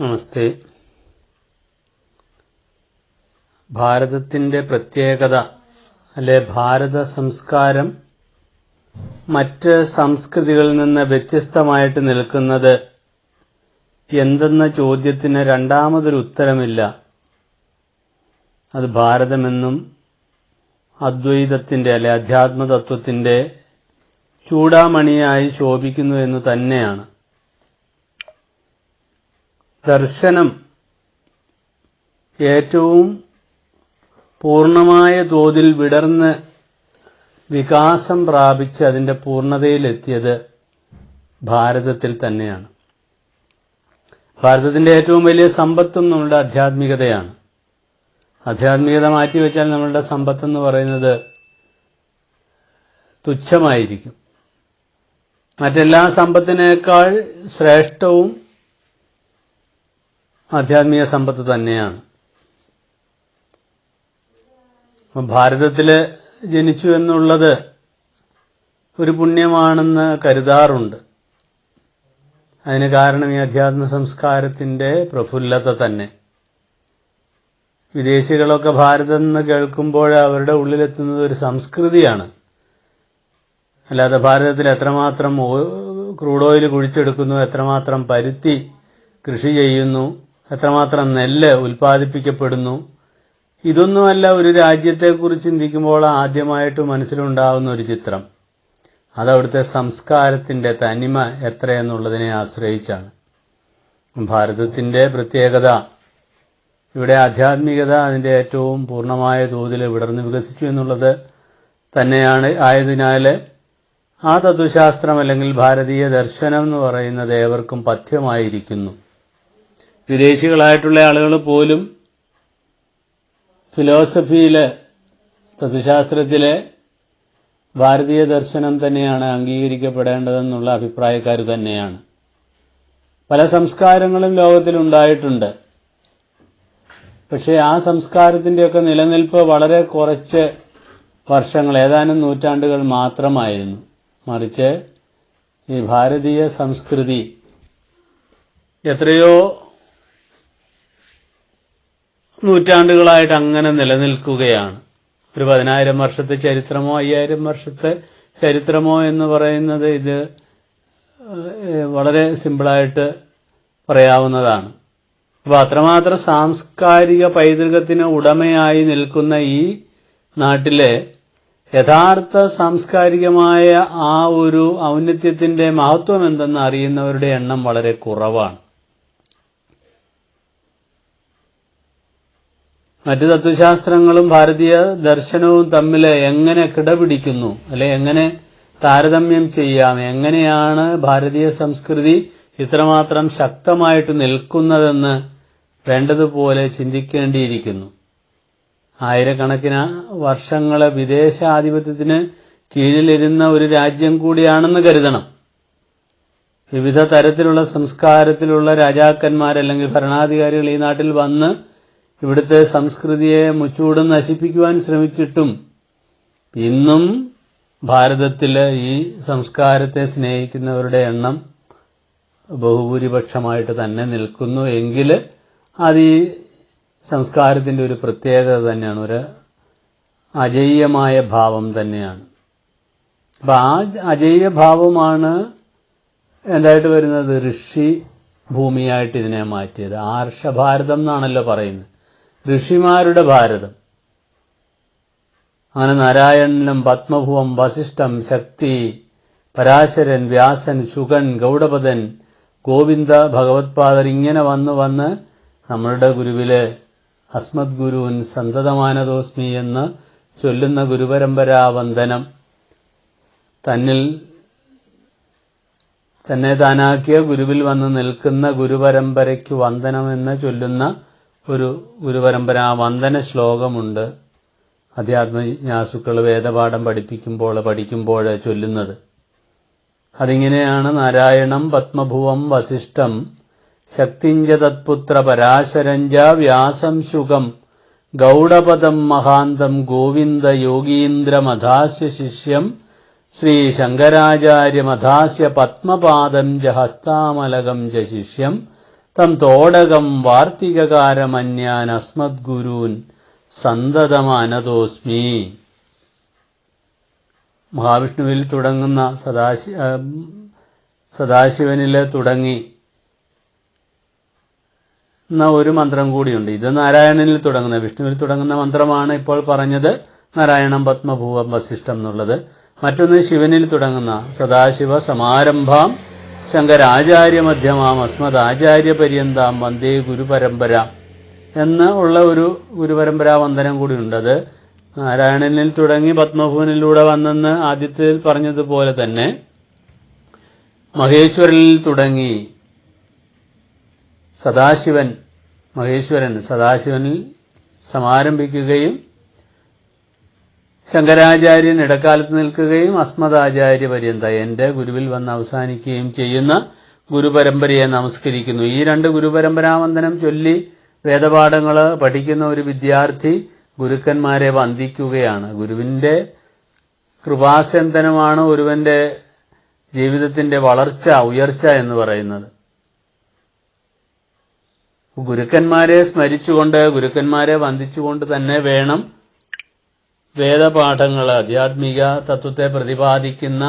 നമസ്തേ. ഭാരതത്തിന്റെ പ്രത്യേകത അല്ലെ ഭാരത സംസ്കാരം മറ്റ് സംസ്കൃതികളിൽ നിന്ന് വ്യത്യസ്തമായിട്ട് നിൽക്കുന്നത് എന്തെന്ന ചോദ്യത്തിന് രണ്ടാമതൊരു ഉത്തരമില്ല. അത് ഭാരതമെന്നും അദ്വൈതത്തിന്റെ അല്ലെ അധ്യാത്മതത്വത്തിന്റെ ചൂടാമണിയായി ശോഭിക്കുന്നു എന്ന് തന്നെയാണ്. ദർശനം ഏറ്റവും പൂർണമായ തോതിൽ വിടർന്ന് വികാസം പ്രാപിച്ച് അതിന്റെ പൂർണതയിലെത്തിയത് ഭാരതത്തിൽ തന്നെയാണ്. ഭാരതത്തിന്റെ ഏറ്റവും വലിയ സമ്പത്തും നമ്മളുടെ ആധ്യാത്മികതയാണ്. ആധ്യാത്മികത മാറ്റിവെച്ചാൽ നമ്മളുടെ സമ്പത്തെന്ന് പറയുന്നത് തുച്ഛമായിരിക്കും. മറ്റെല്ലാ സമ്പത്തിനേക്കാൾ ശ്രേഷ്ഠവും ആധ്യാത്മിക സമ്പത്ത് തന്നെയാണ്. ഭാരതത്തിൽ ജനിച്ചു എന്നുള്ളത് ഒരു പുണ്യമാണെന്ന് കരുതാറുണ്ട്. അതിന് കാരണം ഈ അധ്യാത്മ സംസ്കാരത്തിന്റെ പ്രഫുല്ലത തന്നെ. വിദേശികളൊക്കെ ഭാരതം എന്ന് കേൾക്കുമ്പോൾ അവരുടെ ഉള്ളിലെത്തുന്നത് ഒരു സംസ്കൃതിയാണ്. അല്ലാതെ ഭാരതത്തിൽ എത്രമാത്രം ക്രൂഡ് ഓയിൽ കുഴിച്ചെടുക്കുന്നു എത്രമാത്രം പരുത്തി കൃഷി ചെയ്യുന്നു എത്രമാത്രം നെല്ല് ഉൽപ്പാദിപ്പിക്കപ്പെടുന്നു? ഇതൊന്നുമല്ല ഒരു രാജ്യത്തെക്കുറിച്ച് ചിന്തിക്കുമ്പോൾ ആദ്യമായിട്ട് മനസ്സിലുണ്ടാകുന്ന ഒരു ചിത്രം. അതവിടുത്തെ സംസ്കാരത്തിന്റെ തനിമ എത്രയെന്നുള്ളതിനെ ആശ്രയിച്ചാണ്. ഭാരതത്തിന്റെ പ്രത്യേകത ഇവിടെ ആധ്യാത്മികത അതിന്റെ ഏറ്റവും പൂർണമായ തോതിൽ വിടർന്ന് വികസിച്ചു എന്നുള്ളത് തന്നെയാണ് ആയതിനാൽ ആ തത്വശാസ്ത്രം അല്ലെങ്കിൽ ഭാരതീയ ദർശനം എന്ന് പറയുന്നത് ഏവർക്കും പഥ്യമായിരിക്കുന്നു. വിദേശികളായിട്ടുള്ള ആളുകൾ പോലും ഫിലോസഫിയിലെ തത്വശാസ്ത്രത്തിലെ ഭാരതീയ ദർശനം തന്നെയാണ് അംഗീകരിക്കപ്പെടേണ്ടതെന്നുള്ള അഭിപ്രായക്കാർ തന്നെയാണ്. പല സംസ്കാരങ്ങളും ലോകത്തിലുണ്ടായിട്ടുണ്ട്. പക്ഷേ ആ സംസ്കാരത്തിന്റെയൊക്കെ നിലനിൽപ്പ് വളരെ കുറച്ച് വർഷങ്ങൾ ഏതാനും നൂറ്റാണ്ടുകൾ മാത്രമായിരുന്നു. മറിച്ച് ഈ ഭാരതീയ സംസ്കൃതി എത്രയോ നൂറ്റാണ്ടുകളായിട്ട് അങ്ങനെ നിലനിൽക്കുകയാണ്. ഒരു പതിനായിരം വർഷത്തെ ചരിത്രമോ അയ്യായിരം വർഷത്തെ ചരിത്രമോ എന്ന് പറയുന്നത് ഇത് വളരെ സിമ്പിളായിട്ട് പറയാവുന്നതാണ്. അപ്പൊ അത്രമാത്രം സാംസ്കാരിക പൈതൃകത്തിന് ഉടമയായി നിൽക്കുന്ന ഈ നാട്ടിലെ യഥാർത്ഥ സാംസ്കാരികമായ ആ ഒരു ഔന്നത്യത്തിന്റെ മഹത്വം എന്തെന്ന് അറിയുന്നവരുടെ എണ്ണം വളരെ കുറവാണ്. മറ്റു തത്വശാസ്ത്രങ്ങളും ഭാരതീയ ദർശനവും തമ്മിൽ എങ്ങനെ കിടപിടിക്കുന്നു? അല്ലെ എങ്ങനെ താരതമ്യം ചെയ്യാം? എങ്ങനെയാണ് ഭാരതീയ സംസ്കൃതി ഇത്രമാത്രം ശക്തമായിട്ട് നിൽക്കുന്നതെന്ന് വേണ്ടതുപോലെ ചിന്തിക്കേണ്ടിയിരിക്കുന്നു. ആയിരക്കണക്കിന് വർഷങ്ങളെ വിദേശാധിപത്യത്തിന് കീഴിലിരുന്ന ഒരു രാജ്യം കൂടിയാണെന്ന് കരുതണം. വിവിധ തരത്തിലുള്ള സംസ്കാരത്തിലുള്ള രാജാക്കന്മാരല്ലെങ്കിൽ ഭരണാധികാരികൾ ഈ നാട്ടിൽ വന്ന് ഇവിടുത്തെ സംസ്കൃതിയെ മുച്ചൂടും നശിപ്പിക്കുവാൻ ശ്രമിച്ചിട്ടും ഇന്നും ഭാരതത്തിലെ ഈ സംസ്കാരത്തെ സ്നേഹിക്കുന്നവരുടെ എണ്ണം ബഹുഭൂരിപക്ഷമായിട്ട് തന്നെ നിൽക്കുന്നു എങ്കിൽ അത് ഈ സംസ്കാരത്തിന്റെ ഒരു പ്രത്യേകത തന്നെയാണ് ഒരു അജയ്യമായ ഭാവം തന്നെയാണ്. അപ്പൊ ആ അജയ്യ ഭാവമാണ് എന്തായിട്ട് വരുന്നത്? ഋഷി ഭൂമിയായിട്ട് ഇതിനെ മാറ്റിയത്. ആർഷഭാരതം എന്നാണല്ലോ പറയുന്നത്. ഋഷിമാരുടെ ഭാരതം. അങ്ങനെ നാരായണനും പത്മഭുവം വസിഷ്ഠം ശക്തി പരാശരൻ വ്യാസൻ ശുഗൻ ഗൗഡപദൻ ഗോവിന്ദ ഭഗവത്പാദർ ഇങ്ങനെ വന്ന് വന്ന് നമ്മളുടെ ഗുരുവിൽ അസ്മദ് ഗുരുവിൻ സന്തതമാനതോസ്മി എന്ന് ചൊല്ലുന്ന ഗുരുപരമ്പരാ വന്ദനം. തന്നിൽ തന്നെ താനാക്കിയ ഗുരുവിൽ വന്ന് നിൽക്കുന്ന ഗുരുപരമ്പരയ്ക്ക് വന്ദനമെന്ന് ചൊല്ലുന്ന ഒരു ഗുരുപരമ്പരാ വന്ദന ശ്ലോകമുണ്ട്. അധ്യാത്മജിജ്ഞാസുക്കൾ വേദപാഠം പഠിപ്പിക്കുമ്പോൾ പഠിക്കുമ്പോൾ ചൊല്ലുന്നത്. അതിങ്ങനെയാണ് നാരായണം പത്മഭുവം വസിഷ്ഠം ശക്തിഞ്ച തത്പുത്ര പരാശരഞ്ച വ്യാസം ശുഖം ഗൗഡപദം മഹാന്തം ഗോവിന്ദ യോഗീന്ദ്രമധാസ്യ ശിഷ്യം ശ്രീ ശങ്കരാചാര്യമധാസ്യ പത്മപാദം ജ ഹസ്താമലകം ജ ശിഷ്യം തം തോടകം വാർത്തികകാരമന്യാൻ അസ്മദ്ഗുരൂൻ സന്തതമാനതോസ്മി. മഹാവിഷ്ണുവിൽ തുടങ്ങുന്ന സദാശി സദാശിവനിൽ തുടങ്ങി എന്ന ഒരു മന്ത്രം കൂടിയുണ്ട്. ഇത് നാരായണനിൽ തുടങ്ങുന്ന വിഷ്ണുവിൽ തുടങ്ങുന്ന മന്ത്രമാണ് ഇപ്പോൾ പറഞ്ഞത് നാരായണം പത്മഭൂവം വസിഷ്ഠം എന്നുള്ളത്. മറ്റൊന്ന് ശിവനിൽ തുടങ്ങുന്ന സദാശിവ സമാരംഭാം ശങ്കരാചാര്യ മധ്യമാം അസ്മദാചാര്യ പര്യന്താം വന്ദേ ഗുരുപരമ്പര എന്ന് ഉള്ള ഒരു ഗുരുപരമ്പരാ വന്ദനം കൂടിയുണ്ട് അത് നാരായണനിൽ തുടങ്ങി പത്മഭുവനിലൂടെ വന്നെന്ന് ആദ്യത്തിൽ പറഞ്ഞതുപോലെ തന്നെ മഹേശ്വരനിൽ തുടങ്ങി സദാശിവൻ മഹേശ്വരൻ സദാശിവനിൽ സമാരംഭിക്കുകയും ശങ്കരാചാര്യൻ ഇടക്കാലത്ത് നിൽക്കുകയും അസ്മദാചാര്യ പര്യന്ത എന്റെ ഗുരുവിൽ വന്ന് അവസാനിക്കുകയും ചെയ്യുന്ന ഗുരുപരമ്പരയെ നമസ്കരിക്കുന്നു. ഈ രണ്ട് ഗുരുപരമ്പരാവന്ദനം ചൊല്ലി വേദപാഠങ്ങൾ പഠിക്കുന്ന ഒരു വിദ്യാർത്ഥി ഗുരുക്കന്മാരെ വന്ദിക്കുകയാണ്. ഗുരുവിന്റെ കൃപാസന്തനമാണ് ഒരുവന്റെ ജീവിതത്തിന്റെ വളർച്ച ഉയർച്ച എന്ന് പറയുന്നത്. ഗുരുക്കന്മാരെ സ്മരിച്ചുകൊണ്ട് ഗുരുക്കന്മാരെ വന്ദിച്ചുകൊണ്ട് തന്നെ വേണം വേദപാഠങ്ങൾ ആധ്യാത്മിക തത്വത്തെ പ്രതിപാദിക്കുന്ന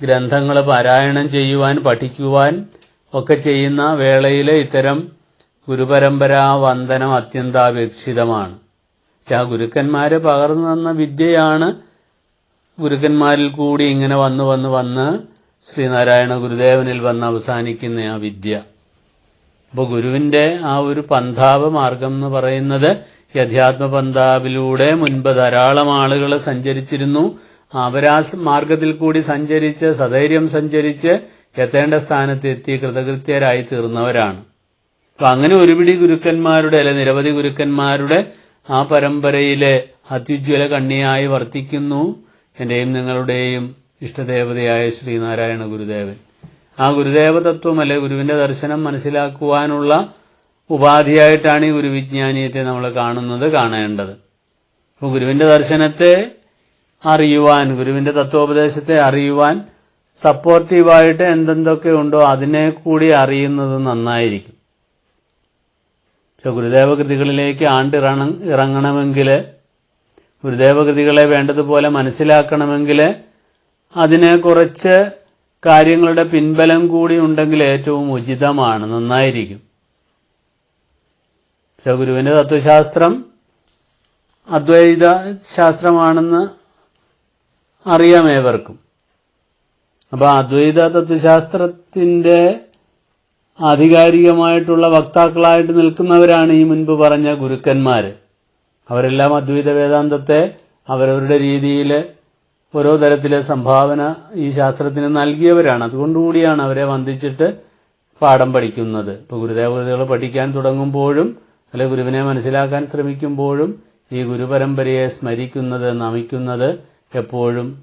ഗ്രന്ഥങ്ങൾ പാരായണം ചെയ്യുവാൻ പഠിക്കുവാൻ ഒക്കെ ചെയ്യുന്ന വേളയിൽ ഇത്തരം ഗുരുപരമ്പരാ വന്ദനം അത്യന്താപേക്ഷിതമാണ്. പക്ഷെ ആ ഗുരുക്കന്മാരെ പകർന്നു തന്ന വിദ്യയാണ് ഗുരുക്കന്മാരിൽ കൂടി ഇങ്ങനെ വന്ന് വന്ന് വന്ന് ശ്രീനാരായണ ഗുരുദേവനിൽ വന്ന് അവസാനിക്കുന്ന ആ വിദ്യ. അപ്പോൾ ഗുരുവിന്റെ ആ ഒരു പന്ഥാപ മാർഗം എന്ന് പറയുന്നത് ഈ അധ്യാത്മ പന്താവിലൂടെ മുൻപ് ധാരാളം ആളുകൾ സഞ്ചരിച്ചിരുന്നു. അവരാ മാർഗത്തിൽ കൂടി സഞ്ചരിച്ച് സധൈര്യം സഞ്ചരിച്ച് എത്തേണ്ട സ്ഥാനത്ത് എത്തി കൃതകൃത്യരായി തീർന്നവരാണ്. അപ്പൊ അങ്ങനെ ഒരുപിടി ഗുരുക്കന്മാരുടെ അല്ലെ നിരവധി ഗുരുക്കന്മാരുടെ ആ പരമ്പരയിലെ അത്യുജ്വല കണ്ണിയായി വർത്തിക്കുന്നു. എന്റെയും നിങ്ങളുടെയും ഇഷ്ടദേവതയായ ശ്രീനാരായണ ഗുരുദേവൻ. ആ ഗുരുദേവ തത്വം അല്ലെ ഗുരുവിന്റെ ദർശനം മനസ്സിലാക്കുവാനുള്ള ഉപാധിയായിട്ടാണ് ഈ ഗുരുവിജ്ഞാനീയത്തെ നമ്മൾ കാണുന്നത് കാണേണ്ടത്. അപ്പോൾ ഗുരുവിന്റെ ദർശനത്തെ അറിയുവാൻ ഗുരുവിന്റെ തത്വോപദേശത്തെ അറിയുവാൻ സപ്പോർട്ടീവായിട്ട് എന്തെന്തൊക്കെ ഉണ്ടോ അതിനെ കൂടി അറിയുന്നത് നന്നായിരിക്കും. പക്ഷെ ഗുരുദേവകൃതികളിലേക്ക് കൃതികളിലേക്ക് ഇറങ്ങണമെങ്കിൽ ഗുരുദേവകൃതികളെ വേണ്ടതുപോലെ മനസ്സിലാക്കണമെങ്കിൽ അതിനെ കുറച്ച് കാര്യങ്ങളുടെ പിൻബലം കൂടി ഉണ്ടെങ്കിൽ ഏറ്റവും ഉചിതമാണ് നന്നായിരിക്കും. പക്ഷെ ഗുരുവിന്റെ തത്വശാസ്ത്രം അദ്വൈത ശാസ്ത്രമാണെന്ന് അറിയാം ഏവർക്കും. അപ്പൊ അദ്വൈത തത്വശാസ്ത്രത്തിന്റെ ആധികാരികമായിട്ടുള്ള വക്താക്കളായിട്ട് നിൽക്കുന്നവരാണ് ഈ മുൻപ് പറഞ്ഞ ഗുരുക്കന്മാർ അവരെല്ലാം അദ്വൈത വേദാന്തത്തെ അവരവരുടെ രീതിയിൽ ഓരോ തരത്തിലെ സംഭാവന ഈ ശാസ്ത്രത്തിന് നൽകിയവരാണ്. അതുകൊണ്ടുകൂടിയാണ് അവരെ വന്ദിച്ചിട്ട് പാഠം പഠിക്കുന്നത്. ഇപ്പൊ ഗുരുദേവകൃതികൾ പഠിക്കാൻ തുടങ്ങുമ്പോഴും അല്ലെ ഗുരുവിനെ മനസ്സിലാക്കാൻ ശ്രമിക്കുമ്പോഴും ഈ ഗുരുപരമ്പരയെ സ്മരിക്കുന്നത് നമിക്കുന്നത് എപ്പോഴും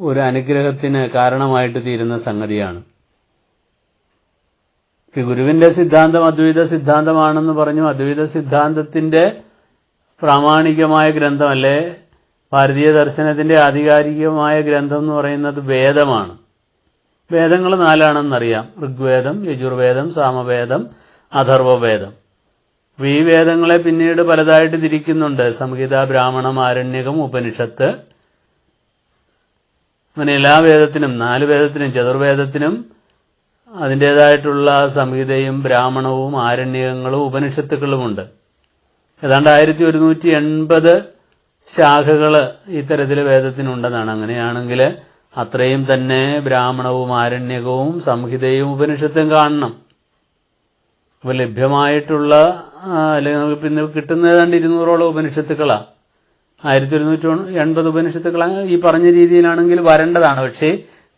ഒരു അനുഗ്രഹത്തിന് കാരണമായിട്ട് തീരുന്ന സംഗതിയാണ്. ഈ ഗുരുവിന്റെ സിദ്ധാന്തം അദ്വൈത സിദ്ധാന്തമാണെന്ന് പറഞ്ഞു. അദ്വൈത സിദ്ധാന്തത്തിന്റെ പ്രാമാണികമായ ഗ്രന്ഥം ഗ്രന്ഥമല്ലേ ഭാരതീയ ദർശനത്തിന്റെ ആധികാരികമായ ഗ്രന്ഥം എന്ന് പറയുന്നത് വേദമാണ്. വേദങ്ങൾ നാലാണെന്നറിയാം. ഋഗ്വേദം യജുർവേദം സാമവേദം അഥർവവേദം. ഈ വേദങ്ങളെ പിന്നീട് പലതായിട്ട് തിരിക്കുന്നുണ്ട്. സംഹിത ബ്രാഹ്മണം ആരണ്യകം ഉപനിഷത്ത്. അങ്ങനെ എല്ലാ വേദത്തിനും നാല് വേദത്തിനും ചതുർവേദത്തിനും അതിന്റെതായിട്ടുള്ള സംഹിതയും ബ്രാഹ്മണവും ആരണ്യകങ്ങളും ഉപനിഷത്തുക്കളുമുണ്ട്. ഏതാണ്ട് ആയിരത്തി ഒരുന്നൂറ്റി എൺപത് ശാഖകൾ ഇത്തരത്തിൽ വേദത്തിനുണ്ടെന്നാണ്. അങ്ങനെയാണെങ്കിൽ അത്രയും തന്നെ ബ്രാഹ്മണവും ആരണ്യകവും സംഹിതയും ഉപനിഷത്തും കാണണം. അപ്പൊ ലഭ്യമായിട്ടുള്ള അല്ലെങ്കിൽ നമുക്ക് പിന്നെ കിട്ടുന്ന ഏതാണ്ട് ഇരുന്നൂറോളം ഉപനിഷത്തുക്കളാ. ആയിരത്തി ഒരുന്നൂറ്റി എൺപത് ഉപനിഷത്തുക്കൾ ഈ പറഞ്ഞ രീതിയിലാണെങ്കിൽ വരേണ്ടതാണ്. പക്ഷേ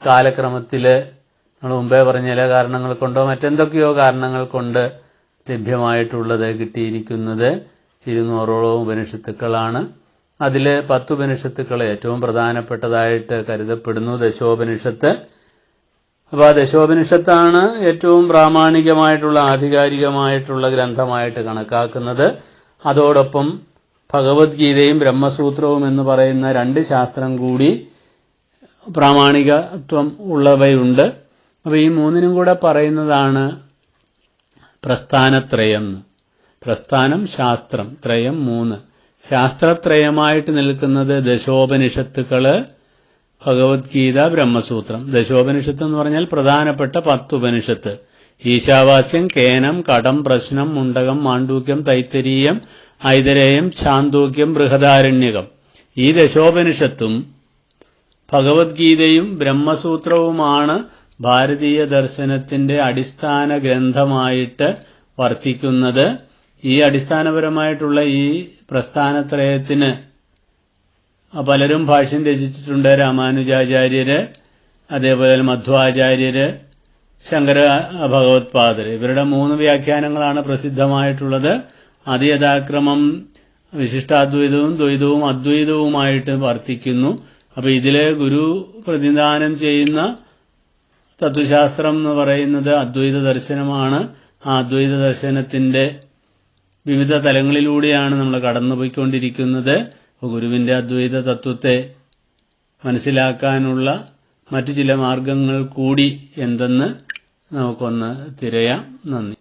കാലക്രമത്തിൽ നമ്മൾ മുമ്പേ പറഞ്ഞ ചില കാരണങ്ങൾ കൊണ്ടോ മറ്റെന്തൊക്കെയോ കാരണങ്ങൾ കൊണ്ട് ലഭ്യമായിട്ടുള്ളത് കിട്ടിയിരിക്കുന്നത് ഇരുന്നൂറോളം ഉപനിഷത്തുക്കളാണ്. അതിൽ പത്ത് ഉപനിഷത്തുക്കൾ ഏറ്റവും പ്രധാനപ്പെട്ടതായിട്ട് കരുതപ്പെടുന്നു ദശോപനിഷത്ത്. അപ്പൊ ആ ദശോപനിഷത്താണ് ഏറ്റവും പ്രാമാണികമായിട്ടുള്ള ആധികാരികമായിട്ടുള്ള ഗ്രന്ഥമായിട്ട് കണക്കാക്കുന്നത്. അതോടൊപ്പം ഭഗവത്ഗീതയും ബ്രഹ്മസൂത്രവും എന്ന് പറയുന്ന രണ്ട് ശാസ്ത്രം കൂടി പ്രാമാണികത്വം ഉള്ളവയുണ്ട്. അപ്പൊ ഈ മൂന്നിനും കൂടെ പറയുന്നതാണ് പ്രസ്ഥാനത്രയം. പ്രസ്ഥാനം ശാസ്ത്രം. ത്രയം മൂന്ന്. ശാസ്ത്രത്രയമായിട്ട് നിൽക്കുന്നത് ദശോപനിഷത്തുക്കൾ ഭഗവത്ഗീത ബ്രഹ്മസൂത്രം. ദശോപനിഷത്ത് എന്ന് പറഞ്ഞാൽ പ്രധാനപ്പെട്ട പത്ത് ഉപനിഷത്ത് ഈശാവാസ്യം കേനം കടം പ്രശ്നം മുണ്ടകം മാണ്ഡൂക്യം തൈത്തരീയം ഐതരേയം ശാന്തൂക്യം ബൃഹദാരണ്യകം. ഈ ദശോപനിഷത്തും ഭഗവത്ഗീതയും ബ്രഹ്മസൂത്രവുമാണ് ഭാരതീയ ദർശനത്തിന്റെ അടിസ്ഥാന ഗ്രന്ഥമായിട്ട് വർത്തിക്കുന്നത്. ഈ അടിസ്ഥാനപരമായിട്ടുള്ള ഈ പ്രസ്ഥാനത്രയത്തിന് പലരും ഭാഷ്യം രചിച്ചിട്ടുണ്ട്. രാമാനുജാചാര്യര് അതേപോലെ മധ്വാചാര്യര് ശങ്കര ഭഗവത്പാദർ ഇവരുടെ മൂന്ന് വ്യാഖ്യാനങ്ങളാണ് പ്രസിദ്ധമായിട്ടുള്ളത്. അത് യഥാക്രമം വിശിഷ്ടാദ്വൈതവും ദ്വൈതവും അദ്വൈതവുമായിട്ട് വർത്തിക്കുന്നു. അപ്പൊ ഇതിലെ ഗുരു പ്രതിദാനം ചെയ്യുന്ന തത്വശാസ്ത്രം എന്ന് പറയുന്നത് അദ്വൈത ദർശനമാണ്. ആ അദ്വൈത ദർശനത്തിന്റെ വിവിധ തലങ്ങളിലൂടെയാണ് നമ്മൾ കടന്നുപോയിക്കൊണ്ടിരിക്കുന്നത്. ഗുരുവിന്റെ അദ്വൈത തത്വത്തെ മനസ്സിലാക്കാനുള്ള മറ്റു ചില മാർഗങ്ങൾ കൂടി എന്തെന്ന് നമുക്കൊന്ന് തിരയാം. നന്ദി.